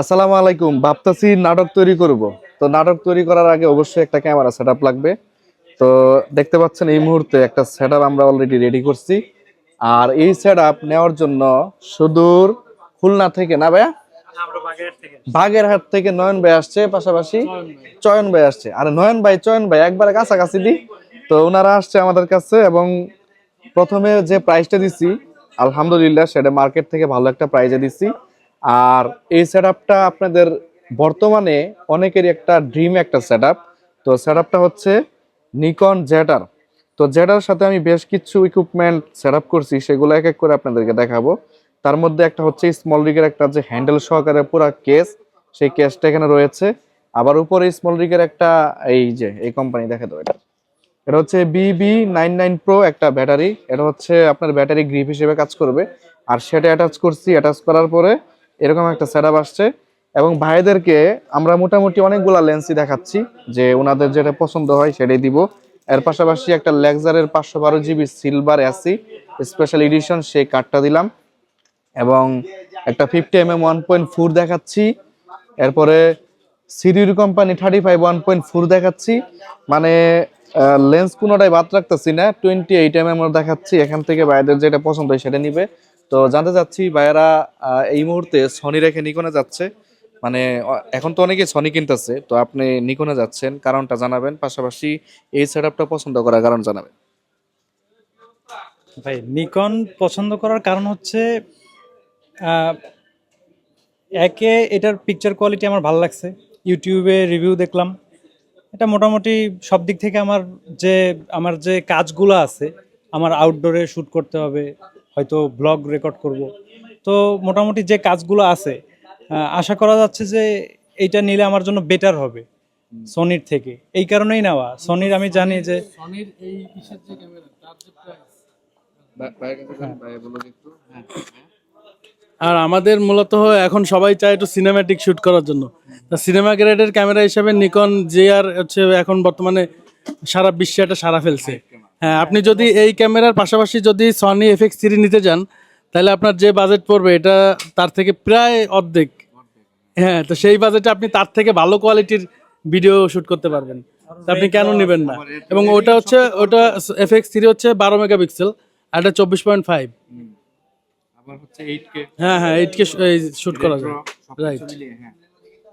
আসসালামু আলাইকুম। ভাবতেছি নাটক তৈরি করব। তো নাটক তৈরি করার আগে অবশ্যই একটা ক্যামেরা সেটআপ লাগবে। তো দেখতে পাচ্ছেন এই মুহূর্তে একটা সেটআপ আমরা অলরেডি রেডি করছি। আর এই সেটআপ নেওয়ার জন্য সুদূর খুলনা থেকে না ভাইয়া? বাগেরহাট থেকে। নয়ন ভাই আসছে, পাশাপাশি চয়ন ভাই আসছে। আর নয়ন ভাই, চয়ন ভাই, একবারে কাছাকাছি দি। তো ওনারা আসছে আমাদের কাছে এবং প্রথমে যে প্রাইসটা দিছি, আলহামদুলিল্লাহ, সেটা মার্কেট থেকে ভালো একটা প্রাইজে দিছি। আর এই সেটআপটা আপনাদের বর্তমানে অনেকেরই একটা ড্রিম একটা সেটআপ তো সেটআপটা হচ্ছে নিকন জেটার তো জেটার সাথে আমি বেশ কিছু ইকুইপমেন্ট সেটআপ করছি, সেগুলো এক এক করে আপনাদেরকে দেখাবো। তার মধ্যে একটা হচ্ছে স্মল রিগের একটা যে হ্যান্ডেল সহকারে পুরো কেস সেই কেসটা এখানে রয়েছে। আবার উপরে স্মল রিগের একটা এই যে, এই কোম্পানি দেখা দেবো এটা। এটা হচ্ছে বিবি নাইন নাইন প্রো একটা ব্যাটারি এটা হচ্ছে আপনার ব্যাটারি গ্রিপ হিসেবে কাজ করবে। আর সেটা অ্যাটাচ করছি অ্যাটাচ করার পরে এরকম একটা সেটআপ আসছে। এবং ভাইদেরকে আমরা মোটামুটি অনেকগুলা লেন্সই দেখাচ্ছি, যে ওনাদের যেটা পছন্দ হয় সেটাই দিব। এর পাশাপাশি একটা লেক্সারের পাঁচশো বারো জিবি সিলভার অ্যাসি স্পেশাল এডিশন সেই কার্ডটা দিলাম। এবং একটা fifty M M one point দেখাচ্ছি। এরপরে সিরিউর company thirty five one point four দেখাচ্ছি। মানে লেন্স কোনোটাই বাদ রাখতেছি না। টোয়েন্টি এইট এম এম দেখাচ্ছি। এখান থেকে ভাইদের যেটা পছন্দ হয় সেটা নিবে। তো জানতে চাচ্ছি ভাইয়েরা এই মুহূর্তে সনি রেখে নিকনে যাচ্ছে। মানে এখন তো অনেকে সনি কিনতেছে, তো আপনি নিকনে যাচ্ছেন, কারণটা জানাবেন। পাশাপাশি এই সেটআপটা পছন্দ করার কারণ জানাবেন। ভাই নিকন পছন্দ করার কারণ হচ্ছে একে এটার পিকচার কোয়ালিটি আমার ভালো লাগছে। ইউটিউবে রিভিউ দেখলাম। এটা মোটামুটি সব দিক থেকে আমার যে আমার যে কাজগুলো আছে, আমার আউটডোরে শ্যুট করতে হবে হয়তো ব্লগ রেকর্ড করব। তো মোটামুটি যে কাজগুলো আছে আশা করা যাচ্ছে যে এইটা নিলে আমার জন্য বেটার হবে সনির থেকে। এই কারণেই নেওয়া। সনির আমি জানি যে সনির এই কিসের যে ক্যামেরা তার যে প্রাইস আর আমাদের মূলত এখন সবাই চায় একটু সিনেম্যাটিক শুট করার জন্য। সিনেমা গ্রেডের ক্যামেরা হিসেবে নিকন জেআর হচ্ছে এখন বর্তমানে সারা বিশ্বে এটা সারা ফেলছে। হ্যাঁ আপনি যদি এই ক্যামেরার পাশাপাশি যদি সনি এফএক্স থ্রি নিতে যান তাহলে আপনার যে বাজেট পড়বে এটা তার থেকে প্রায় অর্ধেক। হ্যাঁ তো সেই বাজেটে আপনি তার থেকে ভালো কোয়ালিটির ভিডিও শুট করতে পারবেন। আপনি কেন নেবেন না? এবং ওটা হচ্ছে ওটা এফএক্স থ্রি হচ্ছে বারো মেগাপিক্সেল আর এটা চব্বিশ পয়েন্ট ফাইভ আবার হচ্ছে 8K হ্যাঁ হ্যাঁ এইট কে শুট করা যায়। রাইট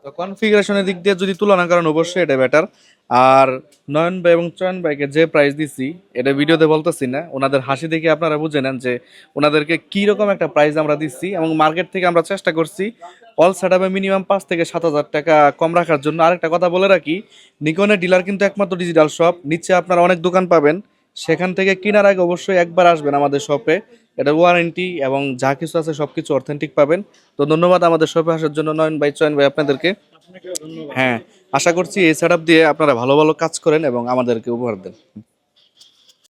তো কনফিগারেশনের দিক দিয়ে যদি তুলনা করেন, অবশ্যই এটা বেটার আর নয়ন ভাই এবং চয়ন ভাইকে যে প্রাইস দিছি, এটা ভিডিওতে বলতেছি না, ওনাদের হাসি দেখে আপনারা বুঝে নেন যে ওনাদেরকে কি রকম একটা প্রাইস আমরা দিচ্ছি এবং মার্কেট থেকে আমরা চেষ্টা করছি অল সেটআপে মিনিমাম পাঁচ থেকে সাত হাজার টাকা কম রাখার জন্য। আরেকটা কথা বলে রাখি নিকনের ডিলার কিন্তু একমাত্র ডিজিটাল শপ নিচে আপনারা অনেক দোকান পাবেন। সেখান থেকে কেনার আগে অবশ্যই একবার আসবেন আমাদের শপে। এটা ওয়ারেন্টি এবং যা কিছু আছে সব কিছু অথেন্টিক পাবেন। তো ধন্যবাদ আমাদের শপে আসার জন্য নয়ন ভাই, চয়ন ভাই আপনাদেরকে। হ্যাঁ আশা করছি এই সেট দিয়ে আপনারা ভালো ভালো কাজ করেন এবং আমাদেরকে উপহার দেন।